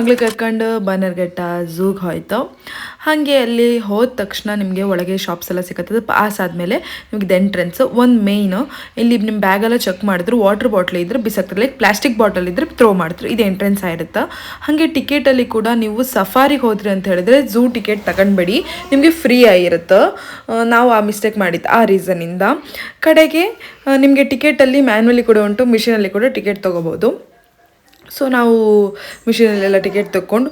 ಮಗ್ಳು ಕರ್ಕೊಂಡು ಬನ್ನರ್ಘಟ್ಟ ಝೂಗೆ ಹೋಯ್ತು. ಹಾಗೆ ಅಲ್ಲಿ ಹೋದ ತಕ್ಷಣ ನಿಮಗೆ ಒಳಗೆ ಶಾಪ್ಸ್ ಎಲ್ಲ ಸಿಗುತ್ತದೆ ಪಾಸ್ ಆದಮೇಲೆ ನಿಮಗೆ ಎಂಟ್ರೆನ್ಸ್ ಒಂದು ಮೇಯ್ನು ಇಲ್ಲಿ ನಿಮ್ಮ ಬ್ಯಾಗೆಲ್ಲ ಚೆಕ್ ಮಾಡಿದ್ರು ವಾಟರ್ ಬಾಟ್ಲ್ ಇದ್ರೆ ಬಿಸಾಕ್ತಾರೆ ಲೈಕ್ ಪ್ಲಾಸ್ಟಿಕ್ ಬಾಟಲ್ ಇದ್ರೆ ಥ್ರೋ ಮಾಡಿದ್ರು ಇದು ಎಂಟ್ರೆನ್ಸ್ ಆಗಿರುತ್ತೆ ಹಾಗೆ ಟಿಕೆಟಲ್ಲಿ ಕೂಡ ನೀವು ಸಫಾರಿಗೆ ಹೋದ್ರಿ ಅಂತ ಹೇಳಿದ್ರೆ ಝೂ ಟಿಕೆಟ್ ತಗೊಂಡ್ಬೇಡಿ. ನಿಮಗೆ ಫ್ರೀ ಆಗಿರುತ್ತೆ. ನಾವು ಆ ಮಿಸ್ಟೇಕ್ ಮಾಡಿದ್ದು ಆ ರೀಸನಿಂದ ಕಡೆಗೆ ನಿಮಗೆ ಟಿಕೆಟಲ್ಲಿ ಮ್ಯಾನ್ಯಲಿ ಕೂಡ ಉಂಟು ಮಿಷಿನಲ್ಲಿ ಕೂಡ ಟಿಕೆಟ್ ತೊಗೋಬೋದು. ಸೊ ನಾವು ಮಿಷಿನಲ್ಲೆಲ್ಲ ಟಿಕೆಟ್ ತಗೊಂಡು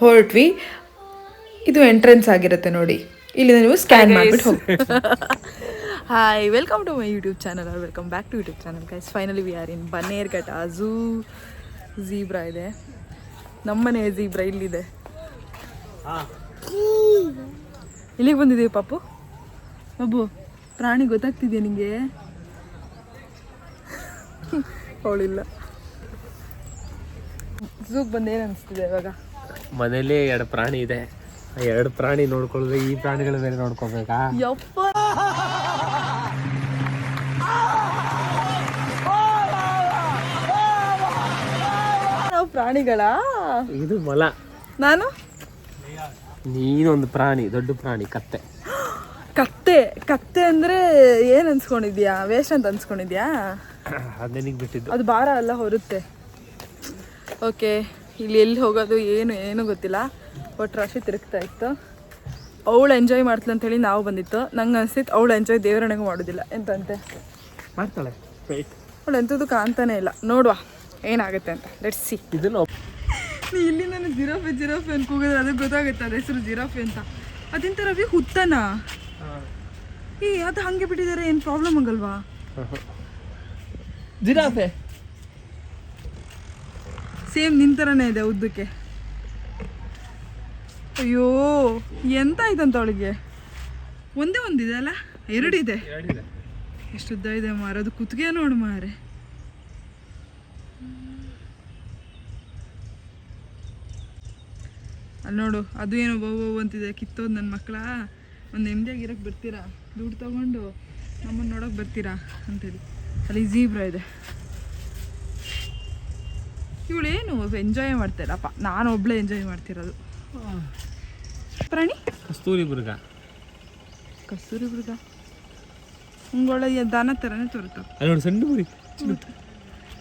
ಹೊರಟ್ವಿ. ಇದು ಎಂಟ್ರೆನ್ಸ್ ಆಗಿರುತ್ತೆ ನೋಡಿ. ಇಲ್ಲಿ ನೀವು ಸ್ಕ್ಯಾನ್ ಮಾಡಿಬಿಟ್ಟು ಹೋಗಿ hi welcome to my YouTube channel welcome back to YouTube channel guys finally we are in Bannerghatta zoo zebra ಇದೆ. ನಮ್ಮನೆ ಝೀಬ್ರಾ ಇಲ್ಲಿದೆ. ಇಲ್ಲಿಗೆ ಬಂದಿದ್ದೀವಿ ಪಾಪು? ಅಬ್ಬು ಪ್ರಾಣಿ ಗೊತ್ತಾಗ್ತಿದೆಯಾ ನಿಮಗೆ ಅವಳಿಲ್ಲ. ಝೂಗ್ ಬಂದೇನು ಅನಿಸ್ತಿದೆ ಇವಾಗ? ಮನೇಲಿ ಎರಡು ಪ್ರಾಣಿ ಇದೆ. ಆ ಎರಡು ಪ್ರಾಣಿ ನೋಡ್ಕೊಳ್ಬೇಕು ಈ ಪ್ರಾಣಿಗಳ ಮೇಲೆ ನೋಡ್ಕೋಬೇಕಾ? ಯಪ್ಪ. ನಾವು ಪ್ರಾಣಿಗಳ? ಇದು ಮೊಲ. ನಾನು? ನೀನೊಂದು ಪ್ರಾಣಿ ದೊಡ್ಡ ಪ್ರಾಣಿ ಕತ್ತೆ. ಕತ್ತೆ ಕತ್ತೆ ಅಂದ್ರೆ ಏನ್ ಅನ್ಸ್ಕೊಂಡಿದ್ಯಾ? ವೇಸ್ಟ್ ಅಂತ ಅನ್ಸ್ಕೊಂಡಿದ್ಯಾ? ಅದನಿಗೆ ಬಿಟ್ಟಿದ್ದು. ಅದು ಭಾರ ಎಲ್ಲ ಹೊರುತ್ತೆ. ಓಕೆ ಇಲ್ಲಿ ಎಲ್ಲಿ ಹೋಗೋದು ಏನು ಏನು ಗೊತ್ತಿಲ್ಲ. ಒಟ್ಟು ರಾಶಿ ತಿರುಗ್ತಾ ಇತ್ತು. ಅವಳು ಎಂಜಾಯ್ ಅಂತ ಅಂತೇಳಿ ನಾವು ಬಂದಿತ್ತು. ನಂಗೆ ಅನಿಸ್ತಿತ್ತು ಅವಳು ಎಂಜಾಯ್ ದೇವರಣೆಗೆ ಮಾಡೋದಿಲ್ಲ. ಎಂತಂತೆ? ಮಾಡ್ತಾಳೆ. ಅವಳು ಎಂಥದ್ದು ಕಾಣ್ತಾನೆ ಇಲ್ಲ. ನೋಡುವ ಏನಾಗುತ್ತೆ ಅಂತ. ಲೆಟ್ಸ್ ಸಿ ಇದನ್ನು ನೀ ಇಲ್ಲಿ ನಾನು ಜಿರಾಫೆ ಜಿರಾಫೆ ಅಂತ ಕೂಗಿದ್ರೆ ಅದಕ್ಕೆ ಗೊತ್ತಾಗುತ್ತೆ ಅದ ಹೆಸರು ಜಿರಾಫೆ ಅಂತ. ಅದಿಂತ ರವಿ ಹುತ್ತನ? ಏ ಅದು ಹಂಗೆ ಬಿಟ್ಟಿದ್ದಾರೆ ಏನು ಪ್ರಾಬ್ಲಮ್ ಆಗಲ್ವಾ ಜಿರಾಫೆ ಸೇಮ್ ತರನೇ ಇದೆ ಉದ್ದಕ್ಕೆ. ಅಯ್ಯೋ ಎಂತ ಆಯ್ತಂತ ಅವಳಿಗೆ? ಒಂದೇ ಒಂದಿದೆ ಅಲ್ಲ? ಎರಡಿದೆ. ಎಷ್ಟು ಉದ್ದ ಇದೆ ಮಾರ ಅದು ಕುತ್ತಿಗೆ ನೋಡು ಮಾರೆ. ಅಲ್ಲಿ ನೋಡು ಅದು ಏನೋ ಬೋ ಬೋ ಅಂತಿದೆ ಕಿತ್ತೋದು ನನ್ನ ಮಕ್ಕಳ ಒಂದು ನೆಮ್ಮದಿಯಾಗಿರಕ್ಕೆ ಬರ್ತೀರಾ? ದುಡ್ಡು ತಗೊಂಡು ನಮ್ಮನ್ನು ನೋಡೋಕೆ ಬರ್ತೀರಾ? ಅಂತೇಳಿ. ಅಲ್ಲಿ ಜೀಬ್ರಾ ಇದೆ. ಇವಳೇನು ಎಂಜಾಯ್ ಮಾಡ್ತಾಯಿಲ್ಲಪ್ಪ. ನಾನು ಒಬ್ಳೆ ಎಂಜಾಯ್ ಮಾಡ್ತಿರೋದು. ಪ್ರಾಣಿ? ಕಸ್ತೂರಿ ಮೃಗ ಕಸ್ತೂರಿ ಮೃಗ ಹಂಗೊಳ್ಳೆ ದನ ಥರನೇ ತೋರುತ್ತೆ? ಅಲ್ಲಿ ನೋಡಿ ಸಣ್ಣ ಮುರಿ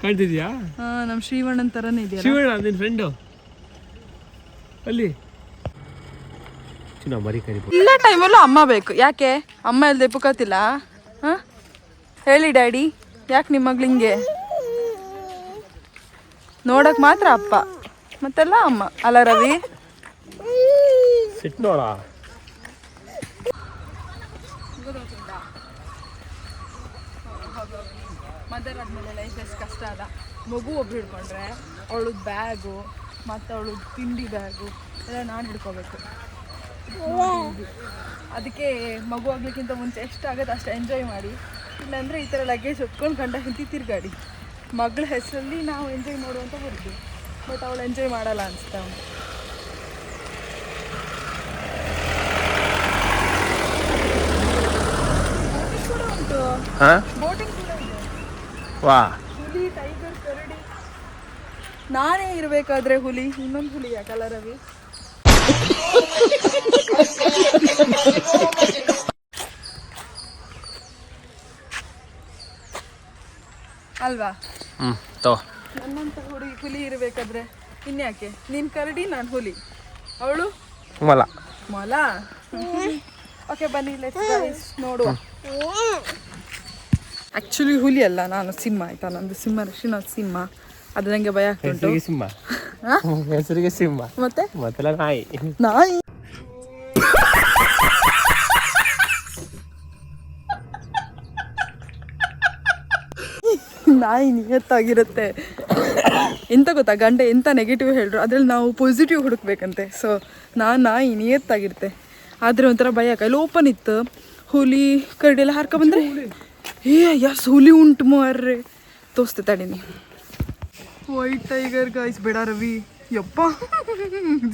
ಕಾಣ್ತಿದ್ಯಾ? ಹಾಂ ನಮ್ಮ ಶ್ರೀವಣ್ಣನ ಥರನೇ ಇದೆಯಾ ಶ್ರೀವಣ್ಣ ನಿನ್ನ ಫ್ರೆಂಡು ಅಲ್ಲಿ. ಮರಿ ಎಲ್ಲ ಟೈಮಲ್ಲೂ ಅಮ್ಮ ಬೇಕು. ಯಾಕೆ? ಅಮ್ಮ ಇಲ್ಲದೆ ಪುಕತಿಲ್ಲ ಹಾಂ? ಹೇಳಿ ಡ್ಯಾಡಿ. ಯಾಕೆ ನಿಮ್ಮ ಮಗ್ಳು ಹಿಂಗೆ ನೋಡಕ್ ಮಾತ್ರ ಅಪ್ಪ. ಮತ್ತೆಲ್ಲ ಅಮ್ಮ ಅಲ್ಲ ರವಿ? ನೋಡ? ಮದರ್ ಆದಮೇಲೆ ಲೈಫ್ ಎಷ್ಟು ಕಷ್ಟ ಅದ ಮಗು ಒಬ್ರು ಹಿಡ್ಕೊಂಡ್ರೆ ಅವಳದ್ದು ಬ್ಯಾಗು ಮತ್ತು ಅವಳು ತಿಂಡಿ ಬ್ಯಾಗು ಎಲ್ಲ ನಾನು ಹಿಡ್ಕೋಬೇಕು. ಅದಕ್ಕೆ ಮಗು ಆಗ್ಲಿಕ್ಕಿಂತ ಮುಂಚೆ ಎಷ್ಟಾಗುತ್ತೆ ಅಷ್ಟು ಎಂಜಾಯ್ ಮಾಡಿ. ಇಲ್ಲಾಂದರೆ ಈ ಥರ ಲಗೇಜ್ ಹೊತ್ಕೊಂಡು ಗಂಡ ಹಿಂತಿ ತಿರ್ಗಾಡಿ. ಮಗಳ ಹೆಸರಲ್ಲಿ ನಾವು ಎಂಜಾಯ್ ಮಾಡುವಂತ ಹೊರಗೆ ಬಟ್ ಅವಳು ಎಂಜಾಯ್ ಮಾಡಲ್ಲ ಅನಿಸ್ತಾ ಅವನು. ಕೂಡ ಉಂಟು. ಹಾ ಬೋಟಿಂಗ್ ಕೂಡ ಇದೆ ವಾ. ಹುಲಿ ಟೈಗರ್ ಕರಡಿ. ನಾನೇ ಇರಬೇಕಾದ್ರೆ ಹುಲಿ ಇನ್ನೊಂದು ಹುಲಿ ಯಾಕಲ್ಲ ರವಿ ಅಲ್ವಾ? ಹ್ಞೂ ತೋ. ನನ್ನಂತ ಹುಡುಗಿ ಹುಲಿ ಇರಬೇಕಾದ್ರೆ ಇನ್ಯಾಕೆ? ನೀನ್ ಕರಡಿ ನಾನು ಹುಲಿ. ಅವಳು? ಮೊಲ. ಮೊಲ? ಓಕೆ ಬನ್ನಿ ಲೆಟ್ಸ್ ನೋಡು ಆಕ್ಚುಲಿ ಹುಲಿ ಅಲ್ಲ ನಾನು ಸಿಂಹ ಆಯ್ತಾ? ನಂದು ಸಿಂಹ ಋಷಿನ ಸಿಂಹ. ಅದು ನಂಗೆ ಭಯ ಆಗ್ತದೆ ಸಿಂಹ. ಹೆಸರಿಗೆ ಸಿಂಹ. ಮತ್ತೆ? ಮತ್ತೆ ನಾಯಿ. ನಾಯಿ? ನಾಯಿ ನಿಯತ್ತಾಗಿರುತ್ತೆ. ಎಂತ ಗೊತ್ತಾ? ಗಂಡ ಎಂಥ ನೆಗೆಟಿವ್ ಹೇಳ್ರು, ಅದ್ರಲ್ಲಿ ನಾವು ಪಾಸಿಟಿವ್ ಹುಡುಕ್ಬೇಕಂತೆ. ಸೊ ನಾ ನಾಯಿ ನಿಯತ್ತಾಗಿರುತ್ತೆ. ಆದರೆ ಒಂಥರ ಭಯ ಕೈಲಿ ಓಪನ್ ಇತ್ತು. ಹುಲಿ ಕರಡಿ ಎಲ್ಲ ಹಾರ್ಕ ಬಂದ್ರೆ? ಏ ಯಸ್ ಹುಲಿ ಉಂಟು ಮಾರ್ರೆ. ತೋರಿಸ್ತೆ ತಡೀನಿ ವೈಟ್ ಟೈಗರ್ ಗಾಯ್ಸ್ ಬೇಡ ರವಿ. ಯಪ್ಪ,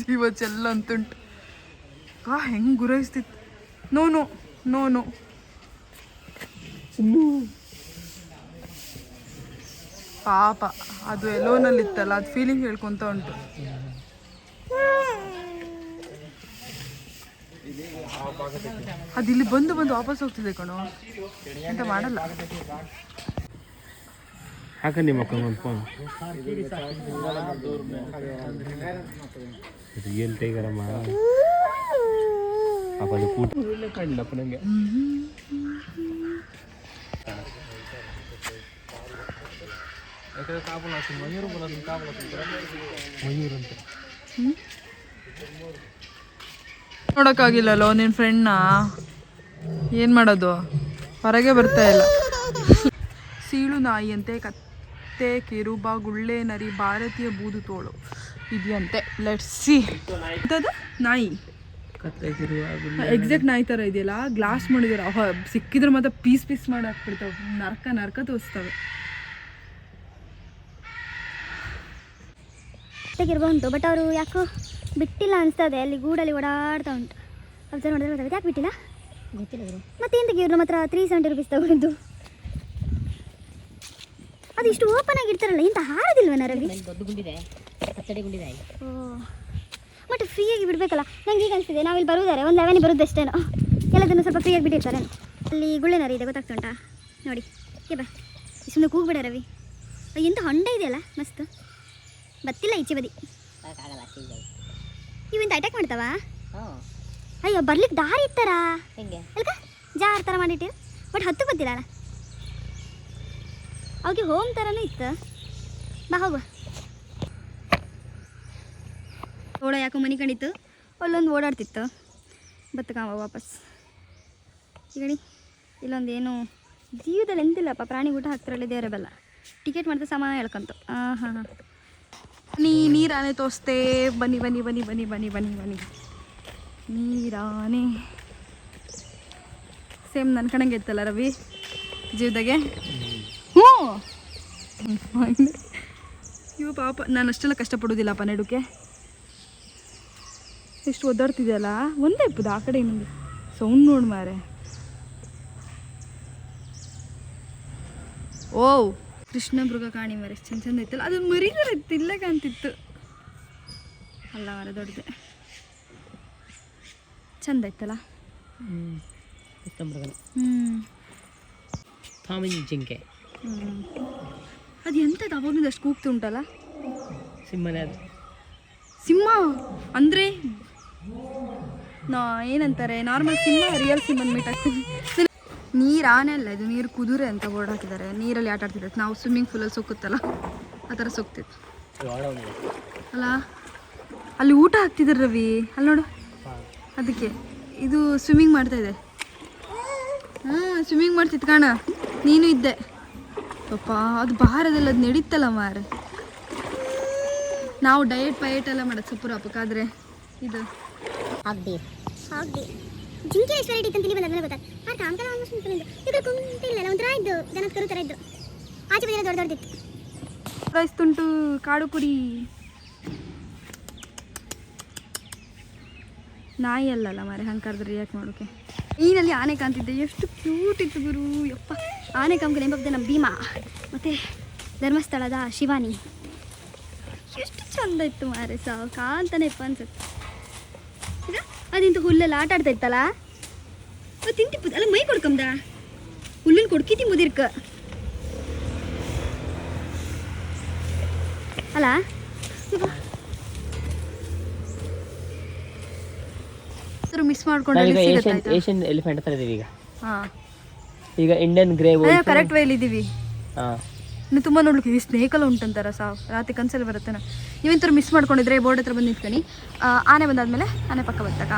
ಜೀವ ಚೆಲ್ಲ ಅಂತುಂಟು. ಕಾ ಹೆಂಗೆ ಗುರೈಸ್ತಿತ್ತು ನೋ ನೋ ನೋ ನೋ ಪಾಪ ಅದು ಎಲೋನಲ್ಲಿತ್ತಲ್ಲ ಅದು ಫೀಲಿಂಗ್ ಹೇಳ್ಕೊತ ಉಂಟು. ಅದು ಇಲ್ಲಿ ಬಂದು ಬಂದು ವಾಪಸ್ ಹೋಗ್ತಿದೆ ಕಣೋ. ಎಂತ ಮಾಡಲ್ಲ. ಹಾಕ ನಿಮ್ಮ ಫೋನ್ ನನಗೆ ಮಯೂರ್ ಅಂತ. ನೋಡೋಕ್ಕಾಗಿಲ್ಲಲ್ಲೋ ನಿನ್ನ ಫ್ರೆಂಡ್ನ ಏನು ಮಾಡೋದು? ಹೊರಗೆ ಬರ್ತಾ ಇಲ್ಲ. ಸೀಳು ನಾಯಿ ಅಂತೆ ಕತ್ತೆ ಕಿರುಬ ಗುಳ್ಳೆ ನರಿ ಭಾರತೀಯ ಬೂದು ತೋಳು ಇದೆಯಂತೆ. ಲೆಟ್ ಸಿ ನಾಯಿ. ಎಕ್ಸಾಕ್ಟ್ ನಾಯಿ ಥರ ಇದೆಯಲ್ಲ ಗ್ಲಾಸ್ ಮಾಡಿದಾರೆ. ಸಿಕ್ಕಿದ್ರೆ ಮತ್ತೆ ಪೀಸ್ ಪೀಸ್ ಮಾಡಿ ಹಾಕ್ಬಿಡ್ತಾವೆ. ನರ್ಕ ನರ್ಕ ತೋರಿಸ್ತವೆ. ತೆಗಿರ್ಬೋದು ಬಟ್ ಅವರು ಯಾಕೋ ಬಿಟ್ಟಿಲ್ಲ ಅನಿಸ್ತದೆ. ಅಲ್ಲಿ ಗೂಡಲ್ಲಿ ಓಡಾಡ್ತಾ ಉಂಟು. ಅಬ್ಸರ್ವ್ ಮಾಡಿದ್ರೆ ಗೊತ್ತಾಗುತ್ತೆ. ಯಾಕೆ ಬಿಟ್ಟಿಲ್ಲ? ಗೊತ್ತಿಲ್ಲ ಮತ್ತೆ ಎಂತ ಇವ್ರು ಮಾತ್ರ ಹತ್ರ ತ್ರೀ ಸೆವೆಂಟಿ ರುಪೀಸ್ ತಗೊಂಡು? ಅದು ಇಷ್ಟು ಓಪನ್ ಆಗಿರ್ತಾರಲ್ಲ ಇಂತ ಹಾರದಿಲ್ವನ ರವಿ ದೊಡ್ಡ ಗುಂಡಿದೆ. ಕಚ್ಚಡಿ ಗುಂಡಿದೆ ಓ. ಫ್ರೀಯಾಗಿ ಬಿಡಬೇಕಲ್ಲ. ನಂಗೆ ಈಗ ಅನಿಸ್ತಿದೆ. ನಾವಿಲ್ಲಿ ಬರುವುದಾರೆ ಒಂದು ಲೆವೆನಿಗೆ ಬರುದಷ್ಟೇನೋ. ಎಲ್ಲದನ್ನು ಸ್ವಲ್ಪ ಫ್ರೀಯಾಗಿ ಬಿಟ್ಟಿರ್ತಾರೆ ಅಲ್ಲಿ ಗುಳ್ಳೆನರಿ ಇದೆ. ಗೊತ್ತಾಗ್ತುಂಟಾ ನೋಡಿ. ಏ ಬಾ. ಸುಮ್ಮನೆ ಕೂಗ್ಬೇಡ ರವಿ. ಎಂತ ಹೊಂಡ ಇದೆಯಲ್ಲ? ಮಸ್ತ್. ಬತ್ತಿಲ್ಲ ಈಚೆ ಬದಿ. ಆಗಲ್ಲ ಇದೆ ಇವಿಂದ ಅಟ್ಯಾಕ್ ಮಾಡ್ತಾವ? ಅಯ್ಯೋ ಬರ್ಲಿಕ್ಕೆ ದಾರಿ ಇತ್ತಾರಾ? ಹೆಂಗೆ? ಅಲ್ಕ ಜಾರ್ ಥರ ಮಾಡಿಟ್ಟಿರು ಬಟ್ ಹತ್ತು ಬತ್ತಿಲ್ಲ ಅವಕ್ಕೆ ಹೋಮ್ ಥರನೂ ಇತ್ತು. ಬಾ ಹೋಗು ಓಡ ಯಾಕೋ ಮನೆ ಕಂಡಿತ್ತು. ಅಲ್ಲೊಂದು ಓಡಾಡ್ತಿತ್ತು. ಬತ್ತಕಾವ ವಾಪಸ್. ಈಗಡಿ ಇಲ್ಲೊಂದು ಏನು ಜೀವದಲ್ಲಿ ಎಂತಿಲ್ಲಪ್ಪ ಪ್ರಾಣಿ ಊಟ ಹಾಕ್ತಾರಲ್ಲಿ ದೇವರ ಬೆಲ್ಲ ಟಿಕೆಟ್ ಮಾಡ್ತಾ ಸಮಾನ ಹೇಳ್ಕೊಂತು ಹಾಂ ಹಾಂ ಹಾಂ. ನೀ, ನೀರಾನೆ ತೋರಿಸ್ತೆ ಬನ್ನಿ ಬನ್ನಿ ಬನ್ನಿ ಬನ್ನಿ ಬನ್ನಿ ಬನ್ನಿ ಬನ್ನಿ. ನೀರಾನೆ. ಸೇಮ್ ನನ್ನ ಕಣಂಗೆ ಇತ್ತಲ್ಲ ರವಿ, ಜೀವದಾಗೆ? ಹ್ಞೂ. ಇವು ಪಾಪ, ನಾನು ಅಷ್ಟೆಲ್ಲ ಕಷ್ಟಪಡೋದಿಲ್ಲಪ್ಪ ನೆಡುಕೆ ಎಷ್ಟು ಒದ್ದಾಡ್ತಿದೆಯಲ್ಲ? ಒಂದೇ ಇಪ್ಪದ ಆ ಕಡೆ ಇನ್ನೊಂದು ಸೌಂಡ್ ನೋಡು ಮಾರೆ. ಓ. ಕೃಷ್ಣ ಮೃಗ ಕಾಣಿ ಮರಿ. ಚಂದ ಚಂದ ಇತ್ತಲ್ಲ ಅದು ಮರಿದರ ತಿಲ್ಲ ಕಾಣ್ತಿತ್ತು. ಅಲ್ಲ ಮರ ದೊಡ್ಡದೆ. ಚಂದ ಇತ್ತಲ್ಲ? ಹ್ಞೂ ಜಿಂಕೆ. ಅದು ಎಂಥದ್ದು ಅವಾಗಲಿಂದ ಅಷ್ಟು ಕೂಗ್ತು ಉಂಟಲ್ಲ? ಸಿಂಹನೇ ಅದು. ಸಿಂಹ? ಅಂದರೆ? ನಾ ಏನಂತಾರೆ ನಾರ್ಮಲ್ ಸಿಂಹ ರಿಯಲ್ ಸಿಂಹನ ಮೀಟ್ ಆಗ್ತೀವಿ ನೀರು ಆನೆ ಅಲ್ಲ ಇದು ನೀರು ಕುದುರೆ ಅಂತ ಬೋರ್ಡ್ ಹಾಕಿದ್ದಾರೆ. ನೀರಲ್ಲಿ ಆಟ ಆಡ್ತಿದ್ದೆ ನಾವು ಸ್ವಿಮ್ಮಿಂಗ್ ಪೂಲಲ್ಲಿ ಸೋಕುತ್ತಲ್ಲ ಆ ಥರ ಸೋಕ್ತಿತ್ತು ಅಲ್ಲ ಅಲ್ಲಿ ಊಟ ಹಾಕ್ತಿದ್ರು ರವಿ. ಅಲ್ಲಿ ನೋಡು. ಅದಕ್ಕೆ ಇದು ಸ್ವಿಮ್ಮಿಂಗ್ ಮಾಡ್ತಾ ಇದೆ. ಹಾಂ ಸ್ವಿಮ್ಮಿಂಗ್ ಮಾಡ್ತಿತ್ತು ಕಾಣ. ನೀನು ಇದ್ದೆ. ಪಾಪ ಅದು ಭಾರದಲ್ಲಿ ಅದು ನಡೀತಲ್ಲ ಮಾರೆ. ನಾವು ಡಯಟ್ ಪಯಟ್ ಎಲ್ಲ ಮಾಡೋದು ಸೊಪ್ಪು ಹಬ್ಬಕ್ಕಾದ್ರೆ ಇದು. ಆಗ್ಬೇಕು ಜಿಂಕೆ ಎಷ್ಟು ವೆರೈಟಿ ಅಂತ ಇಲ್ಲಿ ಬಂದ ಗೊತ್ತಾ? ಆ ಕಾಮಕಲ ಆಲ್ಮೋಸ್ಟ್ ನಿಂತ್ಕೊಂಡಿದ್ದು ಇದ್ರ ಕುಂತಿಲ್ಲ ಒಂಥರ ಇದ್ದು ದನದ ಕರು ಥರ ಇದ್ದು. ಆಚೆ ಬಂದಿರೋ ದೊಡ್ಡ ದೊಡ್ಡದಿತ್ತು. ರೈಸ್ ತುಂಟು, ಕಾಡು ಕುರಿ ನಾಯಿ ಅಲ್ಲಲ್ಲ ಮಾರೆ ಹಂಗೆ ಕರೆದ್ರೆ ರಿಯಾಕ್ಟ್ ಮಾಡೋಕೆ. ನೀನಲ್ಲಿ ಆನೆ ಕಾಣ್ತಿದ್ದೆ, ಎಷ್ಟು ಕ್ಯೂಟ್ ಇತ್ತು ಗುರು. ಯಪ್ಪ, ಆನೆ ಕಾಮ್ಗೆ ನೆನಪದೆ ನಮ್ಮ ಭೀಮಾ. ಮತ್ತು ಧರ್ಮಸ್ಥಳದ ಶಿವಾನಿ. ಎಷ್ಟು ಚಂದ ಇತ್ತು ಮಾರೆ ಸಾವು ಕಾಂತಾನೆ ಅನ್ಸುತ್ತೆ. ಅದಿಂತ ಹುಲ್ಲೆಲ್ಲ ಆಟ ಆಡ್ತಾ ಇತ್ತಲ್ಲ? ತಿಂತಿಪ್ಪ ಅಲ್ಲ ಮೈ ಕೊಡ್ಕಂದ ಹುಲ್ಲಿನ ಕೊಡ್ಕಿ ತಿಂಬುದಿರ್ಕ. ಅಲ್ಲ? ಮಿಸ್ ಮಾಡ್ಕೊಂಡು ಏಷ್ಯನ್ ಎಲಿಫೆಂಟ್ ಇದೀವಿ ಈಗ. ಹಾಂ. ಈಗ ಇಂಡಿಯನ್ ಗ್ರೇ ಕರೆಕ್ಟ್ ವೇಲ್ ಇದೀವಿ. ಹಾಂ. ಇನ್ನು ತುಂಬ ನೋಡ್ಲಿಕ್ಕೆ ಈ ಸ್ನೇಹಲ್ಲ ಉಂಟಂತಾರ ಸಹ ರಾತ್ರಿ ಕನ್ಸಲ್ಲಿ ಬರುತ್ತೆ ನೀವಿಂತರ ಮಿಸ್ ಮಾಡ್ಕೊಂಡಿದ್ರೆ ಬೋರ್ಡ್ ಹತ್ರ ಬಂದು ನಿಂತ್ಕೊಂಡು ಆ, ಆನೆ ಬಂದಾದ್ಮೇಲೆ ಆನೆ ಪಕ್ಕ ಬರ್ತಕ್ಕ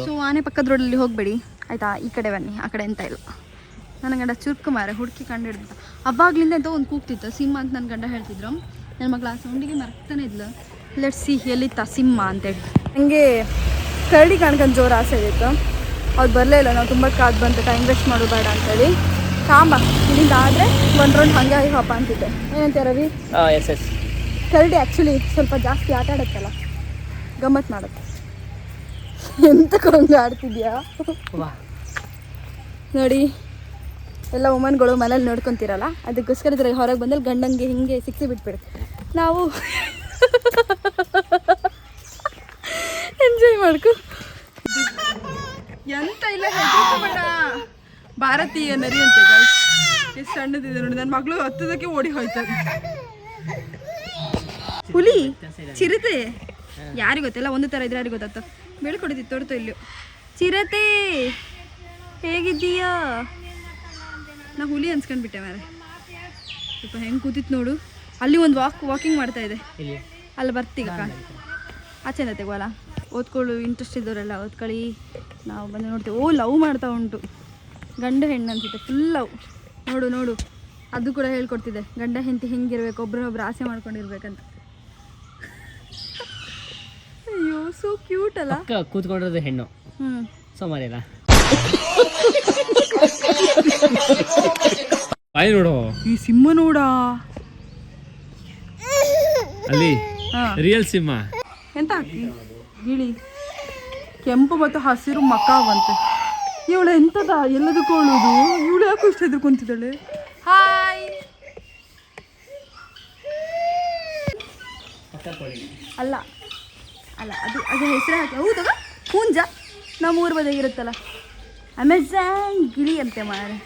ಸೊ ಆನೆ ಪಕ್ಕದ ರೋಡಲ್ಲಿ ಹೋಗಬೇಡಿ. ಆಯ್ತಾ? ಈ ಕಡೆ ಬನ್ನಿ ಆ ಕಡೆ ಎಂತ ಇಲ್ಲ. ನನ್ನ ಗಂಡ ಚುರ್ಕು ಮಾರೆ ಹುಡುಕಿ ಕಂಡು ಹಿಡಿದ ಅವಾಗ್ಲಿಂದ ಎಂತ ಒಂದು ಕೂಗ್ತಿತ್ತು ಸಿಂಹ ಅಂತ ನನ್ನ ಗಂಡ ಹೇಳ್ತಿದ್ರು. ನನ್ನ ಮಗಳ ಆ ಸೌಂಡಿಗೆ ಮರ್ತಾನೆ ಇದ್ಲು. ಲೆಟ್ ಸಿ ಎಲ್ಲಿತ್ತ ಸಿಂಹ ಅಂತೇಳಿ ನನಗೆ ಕರಡಿ ಕಾಣ್ಕೊಂಡು ಜೋರು ಆಸೆ ಇತ್ತು. ಅವ್ರು ಬರಲೇ ಇಲ್ಲ ನಾವು ತುಂಬ ಕಾದು ಬಂತು ಟೈಮ್ ವೇಸ್ಟ್ ಮಾಡೋಬೇಡ ಬೇಡ ಅಂತೇಳಿ. ಕಾಂಬ ಇಲ್ಲಿಂದ ಆದರೆ ಒಂದು ರೌಂಡ್ ಹಂಗೆ ಆಗಿ ಹಪ್ಪ ಅಂತಿದ್ದೆ. ಏನಂತ ರವಿ? ಎಸ್ ಎಸ್ ಕರಡಿ ಆ್ಯಕ್ಚುಲಿ ಸ್ವಲ್ಪ ಜಾಸ್ತಿ ಆಟ ಆಡುತ್ತಲ್ಲ ಗಮ್ಮತ್ ಮಾಡುತ್ತೆ. ಎಂತ ಹಂಗೆ ಆಡ್ತಿದ್ಯಾ? ನೋಡಿ ಎಲ್ಲ ವುಮನ್ಗಳು ಮನೇಲಿ ನೋಡ್ಕೊತಿರಲ್ಲ ಅದಕ್ಕೋಸ್ಕರ ಇದ್ರೆ ಹೊರಗೆ ಬಂದಲ್ಲಿ ಗಂಡಂಗೆ ಹಿಂಗೆ ಸಿಕ್ಸಿ ಬಿಟ್ಬಿಡುತ್ತೆ. ನಾವು ಎಂಜಾಯ್ ಮಾಡ್ಕೊ. ಎಂತ ಇಲ್ಲ ಹೇಳ್ಕೊಂಡ ಭಾರತೀಯ ನರಿ ಅಂತ. ಎಷ್ಟು ಸಣ್ಣದಿದೆ ನೋಡಿ ನನ್ನ ಮಗಳು ಹತ್ತದಕ್ಕೆ ಓಡಿ ಹೋಯ್ತದೆ ಹುಲಿ ಚಿರತೆ. ಯಾರಿಗೆ ಗೊತ್ತಿಲ್ಲ ಒಂದು ಥರ ಇದ್ರೆ ಯಾರಿಗೆ ಗೊತ್ತಾಗ್ತ ಬೀಳ್ಕೊಡಿದ್ವಿ ತೊಡ್ತು ಇಲ್ಲಿ. ಚಿರತೆ ಹೇಗಿದ್ದೀಯಾ? ನಾ ಹುಲಿ ಅನ್ಸ್ಕೊಂಡ್ಬಿಟ್ಟೆ ಮಾರೆ. ಸ್ವಲ್ಪ ಹೆಂಗೆ ಕೂತಿತ್ತು ನೋಡು. ಅಲ್ಲಿ ಒಂದು ವಾಕ್ ವಾಕಿಂಗ್ ಮಾಡ್ತಾ ಇದೆ. ಅಲ್ಲಿ ಬರ್ತೀಗ? ಆಚೆನ ತೆಗೋಲ್ಲ ಓದ್ಕೊಳ್ಳು ಇಂಟ್ರೆಸ್ಟ್ ಇದ್ದವರೆಲ್ಲ ಓದ್ಕೊಳ್ಳಿ. ನಾವು ಬಂದು ನೋಡ್ತೀವಿ. ಓ ಲವ್ ಮಾಡ್ತಾ ಉಂಟು. ಗಂಡ ಹೆಣ್ಣು ಅನ್ಸುತ್ತೆ. ಫುಲ್ ಲವ್ ನೋಡು ನೋಡು. ಅದು ಕೂಡ ಹೇಳ್ಕೊಡ್ತಿದೆ. ಗಂಡ ಹೆಂಡತಿ ಹೆಂಗಿರ್ಬೇಕು ಒಬ್ರನ್ನೊಬ್ರು ಆಸೆ ಮಾಡ್ಕೊಂಡಿರ್ಬೇಕಂತ. ಅಯ್ಯೋ ಸೋ ಕ್ಯೂಟ್ ಅಲ್ಲ? ಕೂತ್ಕೊಂಡಿರೋದು ಹೆಣ್ಣು. ಹ್ಮ್. ಸೋಮಾರಿಲ್ಲ ಬಾಯಿ ನೋಡು. ಈ ಸಿಂಹ ನೋಡ? ಅಲ್ಲಿ ಹಾ. ರಿಯಲ್ ಸಿಂಹ. ಎಂತ ಹಾಕಿ ಗಿಳಿ. ಕೆಂಪು ಮತ್ತು ಹಸಿರು ಮಕ್ಕಾವಂತೆ ಇವಳು ಎಂತದ? ಎಲ್ಲದಕ್ಕೂ ಅಳುದು ಇವಳು ಯಾಕೆ ಎದುರು ಕುಂತಿದ್ದಾಳೆ? ಹಾಯ್. ಅಲ್ಲ ಅಲ್ಲ ಅದು ಅದು ಹೆಸರು ಹಾಕಿ ಹೌದಾ ಪೂಂಜ. ನಮ್ಮ ಊರ ಬದಿರುತ್ತಲ್ಲ ಇರುತ್ತಲ್ಲ. ಅಮೆಝಾನ್ ಗಿಳಿ ಅಂತೆ ಮಾರೆ.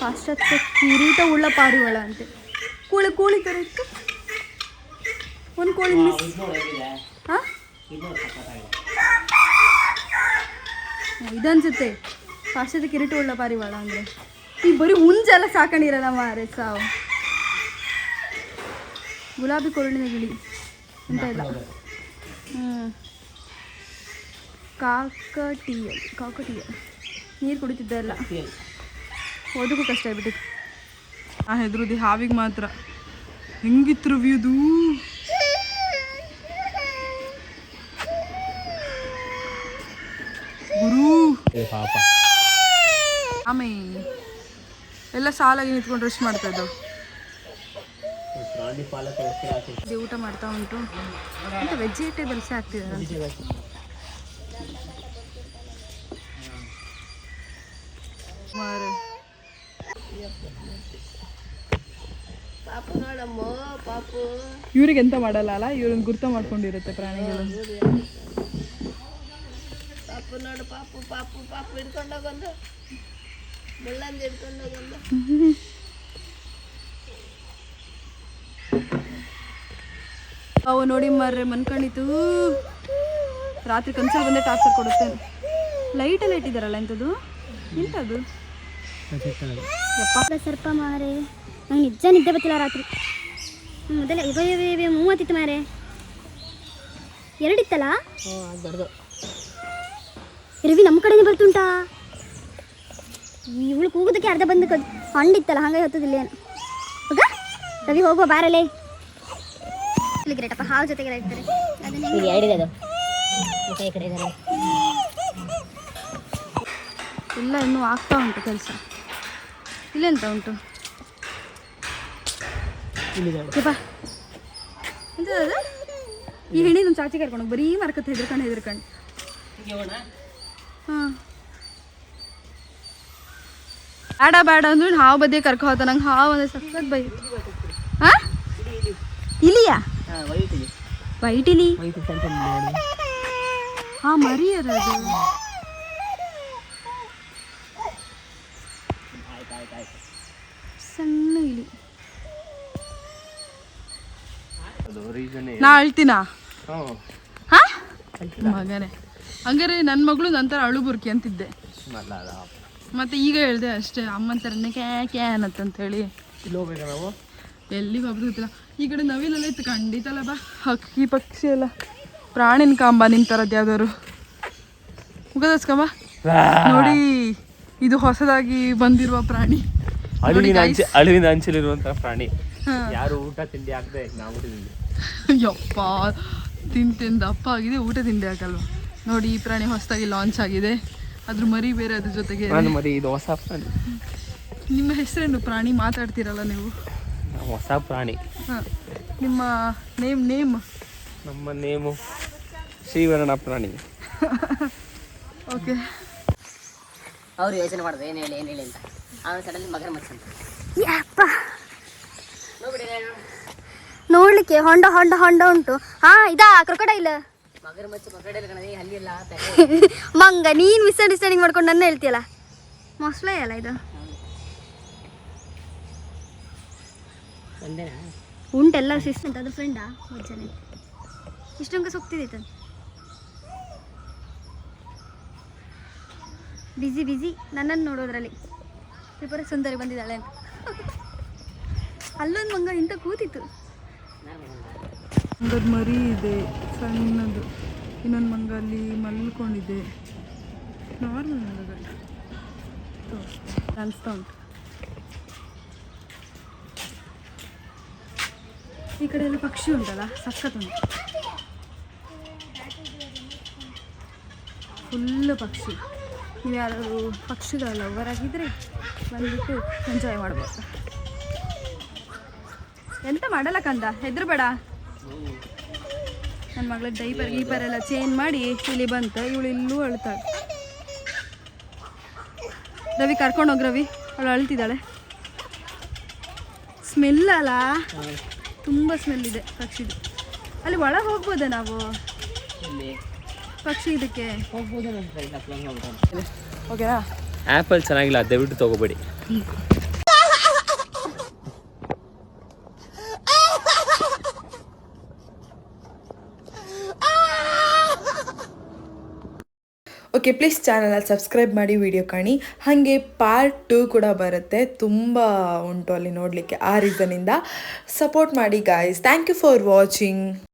ಪಾಶ್ಚಾತ್ಯ ಕಿರೀಟ ಉಳ್ಳ ಪಾರಿವಾಳ ಅಂತೆ. ಕೂಳಿ ಕೂಳಿ ಥರ ಇತ್ತು. ಒಂದು ಕೋಳಿ ಮಿಸ್ ಹಾಂ ಇದನ್ಸುತ್ತೆ. ಪಾಶ್ಚಾತ್ಯ ಕಿರೀಟ ಉಳ್ಳ ಪಾರಿವಾಳ ಅಂದರೆ. ಈ ಬರೀ ಹುಂಜೆಲ್ಲ ಸಾಕೊಂಡಿರಲ್ಲ ಮಾರೆ ಸಾವು. ಗುಲಾಬಿ ಕೊರಳಿನ ಗಿಳಿ. ಅಂತ ಇಲ್ಲ. ಹ್ಞೂ ಕಾಕಟಿಯ ಕಾಕಟೀಯ ನೀರು ಕುಡಿತಿದ್ದ ಎಲ್ಲ. ಓದಕ್ಕೂ ಕಷ್ಟ ಆಗ್ಬಿಟ್ಟಿತ್ತು. ಆ ಹೆದ್ರುದಿ ಹಾವಿಗೆ ಮಾತ್ರ. ಹೆಂಗಿತ್ತು ರಿವ್ಯೂದು ಏ ಪಾಪ. ಆಮೇಲೆ ಎಲ್ಲ ಸಾಲಾಗಿ ನಿಂತ್ಕೊಂಡು ರೆಸ್ಟ್ ಮಾಡ್ತಾ ಇದ್ದವು ಇದು ಊಟ ಮಾಡ್ತಾ ಉಂಟು. ಅಂತ ವೆಜಿಟೇಬಲ್ಸೇ ಹಾಕ್ತಿದ್ದಾರೆ? ಮಾರೆ ಇವ್ರಿಗೆ ಎಂತ ಮಾಡಲ್ಲ ಅಲ್ಲ? ಇವ್ರನ್ನ ಗುರ್ತ ಮಾಡ್ಕೊಂಡಿರುತ್ತೆ ಪ್ರಾಣಿಗಳು. ಅವು ನೋಡಿ ಮರ್ರೆ ಮನ್ಕೊಂಡಿತ್ತು. ರಾತ್ರಿ ಕನ್ಸಲ್ಲಿ ಬಂದೇ ಟಾರ್ಚರ್ ಕೊಡುತ್ತೆ. ಲೈಟೆಲ್ಲ ಇಟ್ಟಿದ್ದಾರಲ್ಲ ಎಂಥದ್ದು? ಎಂಥದ್ದು? ಯಪ್ಪ. ಸರ್ಪ ಮಾರೆ ನಂಗೆ ನಿಜ ನಿದ್ದೆ ಬರ್ತಿಲ್ಲ ರಾತ್ರಿ. ಮೊದಲೇ ಇವ ಮೂವತ್ತಿತ್ತು ಮಾರೆ ಎರಡಿತ್ತಲ್ಲ? ರವಿ ನಮ್ಮ ಕಡೆನೇ ಬರ್ತುಂಟಾ ಇವಳು ಕೂಗೋದಕ್ಕೆ ಅರ್ಧ ಬಂದು ಹಂಡಿತ್ತಲ್ಲ ಹಂಗಾಗಿ ಹೊತ್ತದಿಲ್ಲ ಏನು. ಹೋಗ ರವಿ ಹೋಗುವ ಬಾರಲೇ ಗ್ರೇಟಪ್ಪ ಹಾವು ಜೊತೆಗೆಲ್ಲ ಇರ್ತಾರೆ. ಹೆಂಗೆ ಇಲ್ಲ ಇನ್ನೂ ಆಗ್ತಾ ಉಂಟು ಕೆಲಸ. ಇಲ್ಲೆಂತ ಉಂಟು? ಎಂತ ಅದು? ಈ ಹೆಣ್ಣಿನ ಚಾಚಿ ಕರ್ಕೊಂಡು ಬರೀ ಮರ್ಕತ್ತೆ ಹೆದರ್ಕೊಂಡು ಹೆದರ್ಕೊಂಡು ಬೇಡ ಬೇಡ ಅಂದ್ರೆ ಹಾವು ಬದಿಗೆ ಕರ್ಕೊ ಹೋತ. ನಂಗೆ ಹಾವು ಅಂದ್ರೆ ಸಖತ್ ಬೈ ಹಾಂ ಇಲಿಯಾ? ವೈಟ್ ಇಲಿ? ಹಾ ಮರಿ ಅದು. ಸಣ್ಣ ಇಲಿ. ನಾ ಅಳ್ತೀನಾ? ಹಾ? ಮಗನೇ. ಹಂಗಾರೆ ನನ್ನ ಮಗಳು ನಂತರ ಅಳು ಬುರ್ಕಿ ಅಂತಿದ್ದೆ. ಮತ್ತೆ ಈಗ ಹೇಳ್ದೆ ಅಷ್ಟೇ ಅಮ್ಮನ ಥರನೇ ಕ್ಯಾ ಕ್ಯಾ ಅನ್ನತ್ತಂತ ಹೇಳಿ ಎಲ್ಲಿ ನಾವು? ಎಲ್ಲಿಗೆ ಗೊತ್ತಿಲ್ಲ. ಈ ಕಡೆ ನವಿಲೆಲ್ಲ ಇತ್ತು ಖಂಡಿತಲ್ಲ ಬಾ. ಹಕ್ಕಿ ಪಕ್ಷಿ ಎಲ್ಲ. ಪ್ರಾಣಿನ ಕಾಂಬ ನಿನ್ ತರದ್ ಯಾವ್ದಾದ್ರು. ಮುಗದಸ್ಕಮ್ಮ ನೋಡಿ ಇದು ಹೊಸದಾಗಿ ಬಂದಿರುವ ಪ್ರಾಣಿ. ಅಳಿವಿನ ಅಂಚೆ ಅಳಿವಿನ ಅಂಚಲಿರುವಂತಹ ಪ್ರಾಣಿ. ಯಾರು ಊಟ ತಿಂಡಿ ಆಗದೆ ನಾವು ಯಪ್ಪ ತಿಂತಿಂದ ಅಪ್ಪ ದಪ್ಪ ಆಗಿದೆ ಊಟ ತಿಂಡಿ ಆಗಲ್ವಾ ನೋಡಿ ಈ ಪ್ರಾಣಿ ಹೊಸದಾಗಿ ಲಾಂಚ್ ಆಗಿದೆ. ಅದ್ರ ಮರಿ ಬೇರೆ ಅದ್ರ ಜೊತೆಗೆ ಮರಿ ಇದು ಹೊಸ ಪ್ರಾಣಿ. ನಿಮ್ಮ ಹೆಸರೇನು? ಪ್ರಾಣಿ ಮಾತಾಡ್ತೀರಲ್ಲ ನೀವು? ಹೊಸ ಪ್ರಾಣಿ. ಹಾಂ. ನಿಮ್ಮ ನೇಮ್ ನೇಮ್ ನಮ್ಮ ನೇಮು ಶ್ರೀವರ್ಣ ಪ್ರಾಣಿ. ಓಕೆ ಅವ್ರು ಯೋಚನೆ ಮಾಡಿದ್ರು ಏನು ಹೇಳಿ ಏನು ಹೇಳಿ ಅಂತ. ಆಮೇಲೆ ಸಡನ್ಲಿ ಮಗರ ಮಚ್ಚ ಅಂತ ಯಪ್ಪ. ನೋಡ್ಲಿಕ್ಕೆ ಹೊಂಡ ಹೊಂಡ ಹೊಂಡ ಉಂಟು. ಹಾ ಇದಾ ಕ್ರೊಕೊಡೈಲ್ ಮಂಗ ನೀನು ಮಿಸ್ಅಂಡರ್ಸ್ಟ್ಯಾಂಡಿಂಗ್ ಮಾಡ್ಕೊಂಡು ನನ್ನ ಹೇಳ್ತಿಯಲ್ಲ? ಮೊಸಳೆ ಅಲ್ಲ ಇದು. ಉಂಟೆಲ್ಲ ಸಿಸ್ಟ್ ಅಂತ ಅದು ಫ್ರೆಂಡಾ ಮಜ್ಜನೆ. ಇಷ್ಟೊಂದು ಸುಗ್ತಿದ್ದಿತ್ತು ಬಿಸಿ ಬಿಸಿ ನನ್ನನ್ನು ನೋಡೋದ್ರಲ್ಲಿ. ತ್ರಿಪುರ ಸುಂದರಿ ಬಂದಿದ್ದಾಳೆ ಅಂತ. ಅಲ್ಲೊಂದು ಮಂಗ ಇಂಥ ಕೂತಿತ್ತು. ಮಂಗದ ಮರಿ ಇದೆ ಸಣ್ಣದು. ಇನ್ನೊಂದು ಮಂಗ ಅಲ್ಲಿ ಮಲ್ಕೊಂಡಿದೆ ನಾರ್ಮಲ್ ಮಂಗಗಳು ಕಾಣಿಸ್ತಾ ಉಂಟು. ಈ ಕಡೆ ಎಲ್ಲ ಪಕ್ಷಿ ಉಂಟಲ್ಲ ಸಖತ್ ಉಂಟು ಫುಲ್ಲು ಪಕ್ಷಿ. ನೀವು ಯಾರಾದರೂ ಪಕ್ಷಿಗಳ ಲವರ್ ಬಂದ್ಬಿಟ್ಟು ಎಂಜಾಯ್ ಮಾಡ್ಬೋದು. ಎಂತ ಮಾಡಲ್ಲ ಕಂದ ಹೆದ್ರು ಬೇಡ ನನ್ನ ಮಗಳ ಡೈಪರ್ ಗೀಪರ್ ಎಲ್ಲ ಚೇಂಜ್ ಮಾಡಿ ಇಲ್ಲಿ ಬಂತು. ಇವಳು ಇಲ್ಲೂ ಅಳ್ತಾಳೆ. ರವಿ ಕರ್ಕೊಂಡು ಹೋಗಿ ರವಿ. ಅವಳು ಅಳ್ತಿದ್ದಾಳೆ. ಸ್ಮೆಲ್ ಅಲ್ಲ? ತುಂಬ ಸ್ಮೆಲ್ ಇದೆ ಪಕ್ಷಿದು ಅಲ್ಲಿ ಒಳಗೆ ಹೋಗ್ಬೋದ ನಾವು? ಪಕ್ಷಿ ಇದಕ್ಕೆ? ಓಕೆನಾ ಆ್ಯಪಲ್ ಚೆನ್ನಾಗಿಲ್ಲ ದಯವಿಟ್ಟು ತೊಗೋಬೇಡಿ. ಓಕೆ ಪ್ಲೀಸ್ ಚಾನಲಲ್ಲಿ ಸಬ್ಸ್ಕ್ರೈಬ್ ಮಾಡಿ ವಿಡಿಯೋ ಕಾಣಿ. ಹಾಗೆ ಪಾರ್ಟ್ ಟೂ ಕೂಡ ಬರುತ್ತೆ. ತುಂಬ ಉಂಟು ಅಲ್ಲಿ ನೋಡಲಿಕ್ಕೆ ಆ ರೀಸನಿಂದ ಸಪೋರ್ಟ್ ಮಾಡಿ guys thank you for watching